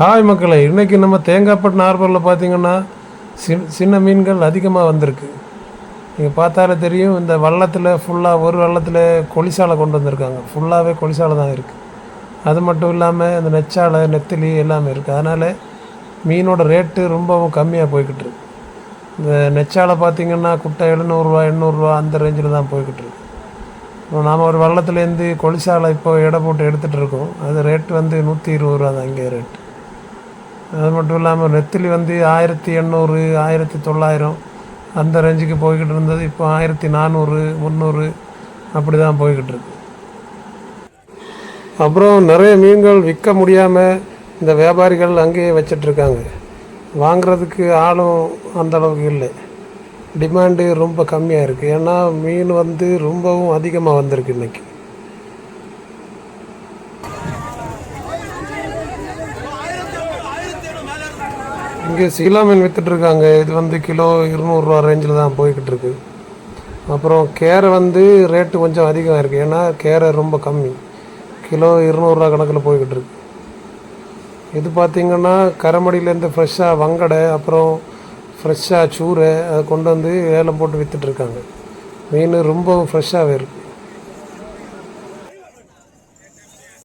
Hi மக்களை இன்றைக்கி நம்ம தேங்காய்பட்டு ஹார்பரில் பார்த்தீங்கன்னா சின் சின்ன மீன்கள் அதிகமாக வந்திருக்கு. நீங்கள் பார்த்தாலே தெரியும் இந்த வள்ளத்தில் ஃபுல்லாக ஒரு வள்ளத்தில் கொலிசாலை கொண்டு வந்திருக்காங்க. ஃபுல்லாகவே கொலிசாலை தான் இருக்குது அது மட்டும் இல்லாமல் இந்த நெச்சாலை நெத்திலி எல்லாமே இருக்குது அதனால் மீனோட ரேட்டு ரொம்பவும் கம்மியாக போய்கிட்டு இருக்கு. இந்த நெச்சாலை பார்த்தீங்கன்னா குட்டை எழுநூறுரூவா எண்ணூறுரூவா அந்த ரேஞ்சில் தான் போய்கிட்டு இருக்கு. இப்போ நாம் ஒரு வள்ளத்துலேருந்து கொலிசாலை இப்போ எடை போட்டு எடுத்துகிட்டு இருக்கோம். அது ரேட்டு வந்து நூற்றி இருபது ரூபா தான் இங்கே ரேட்டு அது மட்டும் இல்லாமல் நெத்திலி வந்து ஆயிரத்தி எண்ணூறு ஆயிரத்தி தொள்ளாயிரம் அந்த ரேஞ்சுக்கு போய்கிட்டு இருந்தது. இப்போ ஆயிரத்தி நானூறு முந்நூறு அப்படி தான் போய்கிட்டு இருக்கு. அப்புறம் நிறைய மீன்கள் விற்க முடியாமல் இந்த வியாபாரிகள் அங்கேயே வச்சிட்ருக்காங்க வாங்குறதுக்கு ஆளும் அந்த அளவுக்கு இல்லை. டிமாண்டு ரொம்ப கம்மியாக இருக்குது ஏன்னா மீன் வந்து ரொம்பவும் அதிகமாக வந்திருக்கு இன்றைக்கி இங்கே சீலா மீன் விற்றுட்ருக்காங்க இது வந்து கிலோ இருநூறுவா ரேஞ்சில் தான் போய்கிட்டு இருக்கு அப்புறம் கேரை வந்து ரேட்டு கொஞ்சம் அதிகம் இருக்குது ஏன்னா கேரை ரொம்ப கம்மி. கிலோ இருநூறுவா கணக்கில் போய்கிட்டு இருக்கு இது பார்த்திங்கன்னா கரமடியிலேருந்து ஃப்ரெஷ்ஷாக வங்கடை அப்புறம் ஃப்ரெஷ்ஷாக சூரை அதை கொண்டு வந்து ஏலம் போட்டு விற்றுட்ருக்காங்க மீன் ரொம்ப ஃப்ரெஷ்ஷாகவே இருக்குது